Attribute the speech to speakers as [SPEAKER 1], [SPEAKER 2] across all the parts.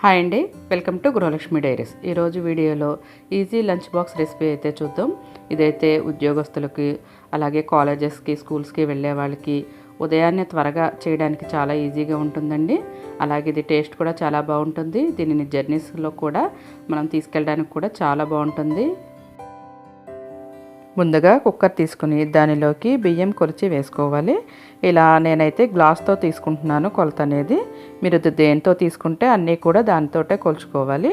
[SPEAKER 1] Hi అండి welcome to Gruhalakshmi diaries. ఈరోజు వీడియోలో ఈజీ లంచ్ బాక్స్ రెసిపీ అయితే చూద్దాం. ఇదైతే ఉద్యోగస్తులకి అలాగే కాలేజెస్కి స్కూల్స్కి వెళ్ళే వాళ్ళకి ఉదయాన్నే త్వరగా చేయడానికి చాలా ఈజీగా ఉంటుందండి. అలాగే ఇది టేస్ట్ కూడా చాలా బాగుంటుంది. దీనిని జర్నీస్లో కూడా మనం తీసుకెళ్ళడానికి కూడా చాలా బాగుంటుంది. ముందుగా కుక్కర్ తీసుకుని దానిలోకి బియ్యం కొలిచి వేసుకోవాలి. ఇలా నేనైతే గ్లాస్తో తీసుకుంటున్నాను కొలత అనేది. మీరు దేంతో తీసుకుంటే అన్నీ కూడా దానితోటే కొలుచుకోవాలి.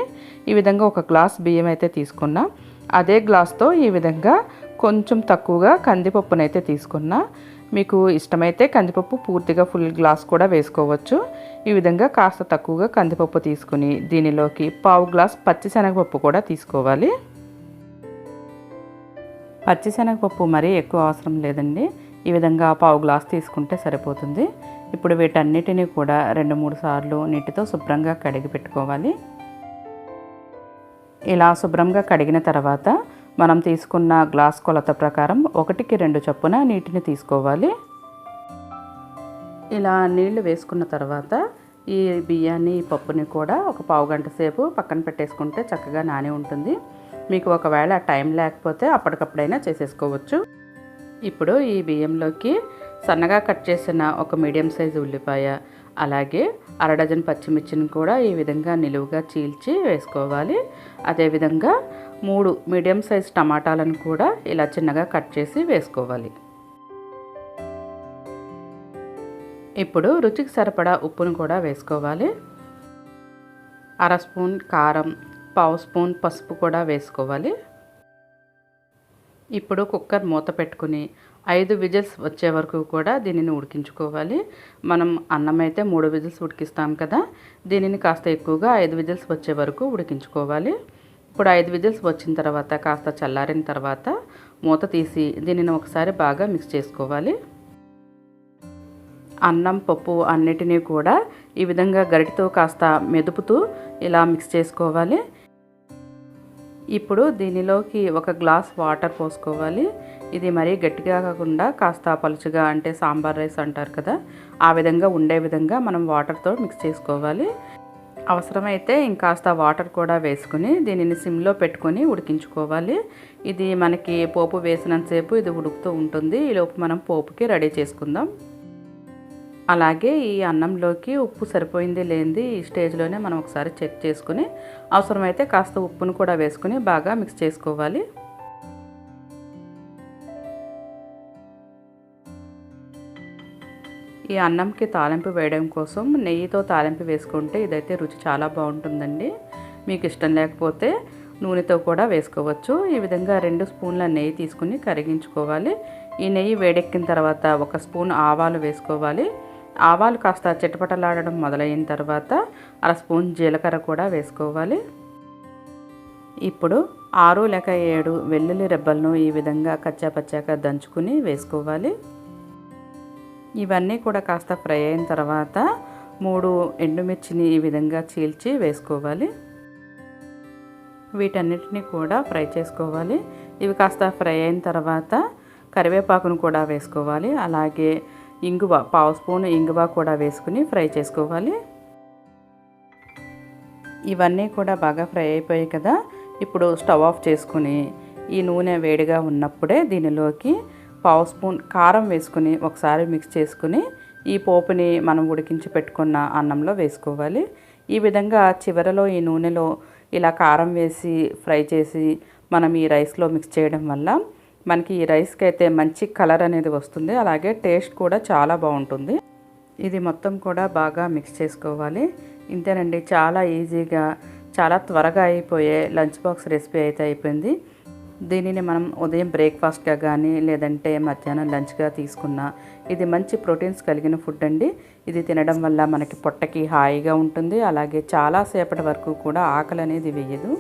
[SPEAKER 1] ఈ విధంగా ఒక గ్లాస్ బియ్యం అయితే తీసుకున్నా. అదే గ్లాస్తో ఈ విధంగా కొంచెం తక్కువగా కందిపప్పునైతే తీసుకున్నా. మీకు ఇష్టమైతే కందిపప్పు పూర్తిగా ఫుల్ గ్లాస్ కూడా వేసుకోవచ్చు. ఈ విధంగా కాస్త తక్కువగా కందిపప్పు తీసుకుని దీనిలోకి పావు గ్లాస్ పచ్చిశనగపప్పు కూడా తీసుకోవాలి. పచ్చిశనగపప్పు మరీ ఎక్కువ అవసరం లేదండి. ఈ విధంగా పావు గ్లాస్ తీసుకుంటే సరిపోతుంది. ఇప్పుడు వీటన్నిటిని కూడా రెండు మూడు సార్లు నీటితో శుభ్రంగా కడిగి పెట్టుకోవాలి. ఇలా శుభ్రంగా కడిగిన తర్వాత మనం తీసుకున్న గ్లాస్ కొలత ప్రకారం ఒకటికి రెండు చొప్పున నీటిని తీసుకోవాలి. ఇలా నీళ్ళు వేసుకున్న తర్వాత ఈ బియ్యాన్ని ఈ పప్పుని కూడా ఒక పావు గంట సేపు పక్కన పెట్టేసుకుంటే చక్కగా నాని ఉంటుంది. మీకు ఒకవేళ టైం లేకపోతే అప్పటికప్పుడైనా చేసేసుకోవచ్చు. ఇప్పుడు ఈ బియ్యంలోకి సన్నగా కట్ చేసిన ఒక మీడియం సైజు ఉల్లిపాయ అలాగే అర డజన్ పచ్చిమిర్చిని కూడా ఈ విధంగా నిలువుగా చీల్చి వేసుకోవాలి. అదేవిధంగా మూడు మీడియం సైజ్ టమాటాలను కూడా ఇలా చిన్నగా కట్ చేసి వేసుకోవాలి. ఇప్పుడు రుచికి సరిపడా ఉప్పును కూడా వేసుకోవాలి. అర స్పూన్ కారం పావు స్పూన్ పసుపు కూడా వేసుకోవాలి. ఇప్పుడు కుక్కర్ మూత పెట్టుకుని ఐదు విజిల్స్ వచ్చే వరకు కూడా దీనిని ఉడికించుకోవాలి. మనం అన్నం అయితే మూడు విజిల్స్ ఉడికిస్తాం కదా దీనిని కాస్త ఎక్కువగా ఐదు విజిల్స్ వచ్చే వరకు ఉడికించుకోవాలి. ఇప్పుడు ఐదు విజిల్స్ వచ్చిన తర్వాత కాస్త చల్లారిన తర్వాత మూత తీసి దీనిని ఒకసారి బాగా మిక్స్ చేసుకోవాలి. అన్నం పప్పు అన్నిటినీ కూడా ఈ విధంగా గరిటితో కాస్త మెదుపుతూ ఇలా మిక్స్ చేసుకోవాలి. ఇప్పుడు దీనిలోకి ఒక గ్లాస్ వాటర్ పోసుకోవాలి. ఇది మరీ గట్టిగా కాకుండా కాస్త పలుచగా అంటే సాంబార్ రైస్ అంటారు కదా ఆ విధంగా ఉండే విధంగా మనం వాటర్తో మిక్స్ చేసుకోవాలి. అవసరమైతే ఇంకాస్త వాటర్ కూడా వేసుకుని దీనిని సిమ్లో పెట్టుకొని ఉడికించుకోవాలి. ఇది మనకి పోపు వేసినంతసేపు ఇది ఉడుకుతూ ఉంటుంది. ఈలోపు మనం పోపుకి రెడీ చేసుకుందాం. అలాగే ఈ అన్నంలోకి ఉప్పు సరిపోయింది లేనిది ఈ స్టేజ్లోనే మనం ఒకసారి చెక్ చేసుకుని అవసరమైతే కాస్త ఉప్పును కూడా వేసుకుని బాగా మిక్స్ చేసుకోవాలి. ఈ అన్నంకి తాలింపు వేయడం కోసం నెయ్యితో తాలింపు వేసుకుంటే ఇదైతే రుచి చాలా బాగుంటుందండి. మీకు ఇష్టం లేకపోతే నూనెతో కూడా వేసుకోవచ్చు. ఈ విధంగా రెండు స్పూన్ల నెయ్యి తీసుకుని కరిగించుకోవాలి. ఈ నెయ్యి వేడెక్కిన తర్వాత ఒక స్పూన్ ఆవాలు వేసుకోవాలి. ఆవాలు కాస్త చిటపటలాడడం మొదలైన తర్వాత అర స్పూన్ జీలకర్ర కూడా వేసుకోవాలి. ఇప్పుడు ఆరు లేక ఏడు వెల్లుల్లి రెబ్బలను ఈ విధంగా కచ్చాపచ్చాక దంచుకుని వేసుకోవాలి. ఇవన్నీ కూడా కాస్త ఫ్రై అయిన తర్వాత మూడు ఎండుమిర్చిని ఈ విధంగా చీల్చి వేసుకోవాలి. వీటన్నిటిని కూడా ఫ్రై చేసుకోవాలి. ఇవి కాస్త ఫ్రై అయిన తర్వాత కరివేపాకును కూడా వేసుకోవాలి. అలాగే ఇంగువ పావు స్పూన్ ఇంగువ కూడా వేసుకుని ఫ్రై చేసుకోవాలి. ఇవన్నీ కూడా బాగా ఫ్రై అయిపోయాయి కదా. ఇప్పుడు స్టవ్ ఆఫ్ చేసుకుని ఈ నూనె వేడిగా ఉన్నప్పుడే దీనిలోకి పావు స్పూన్ కారం వేసుకుని ఒకసారి మిక్స్ చేసుకుని ఈ పోపుని మనం ఉడికించి పెట్టుకున్న అన్నంలో వేసుకోవాలి. ఈ విధంగా చివరలో ఈ నూనెలో ఇలా కారం వేసి ఫ్రై చేసి మనం ఈ రైస్లో మిక్స్ చేయడం వల్ల మనకి ఈ రైస్కి అయితే మంచి కలర్ అనేది వస్తుంది. అలాగే టేస్ట్ కూడా చాలా బాగుంటుంది. ఇది మొత్తం కూడా బాగా మిక్స్ చేసుకోవాలి. ఇంతేనండి చాలా ఈజీగా చాలా త్వరగా అయిపోయే లంచ్ బాక్స్ రెసిపీ అయితే అయిపోయింది. దీనిని మనం ఉదయం బ్రేక్ఫాస్ట్గా కానీ లేదంటే మధ్యాహ్నం లంచ్గా తీసుకున్న ఇది మంచి ప్రోటీన్స్ కలిగిన ఫుడ్ అండి. ఇది తినడం వల్ల మనకి పొట్టకి హాయిగా ఉంటుంది. అలాగే చాలాసేపటి వరకు కూడా ఆకలి అనేది వేయదు.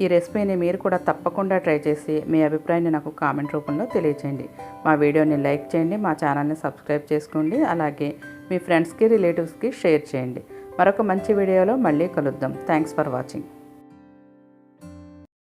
[SPEAKER 1] ఈ రెసిపీని మీరు కూడా తప్పకుండా ట్రై చేసి మీ అభిప్రాయాన్ని నాకు కామెంట్ రూపంలో తెలియచేయండి. మా వీడియోని లైక్ చేయండి మా ఛానల్ని సబ్స్క్రైబ్ చేసుకోండి అలాగే మీ ఫ్రెండ్స్కి రిలేటివ్స్కి షేర్ చేయండి. మరొక మంచి వీడియోలో మళ్ళీ కలుద్దాం. Thanks for watching.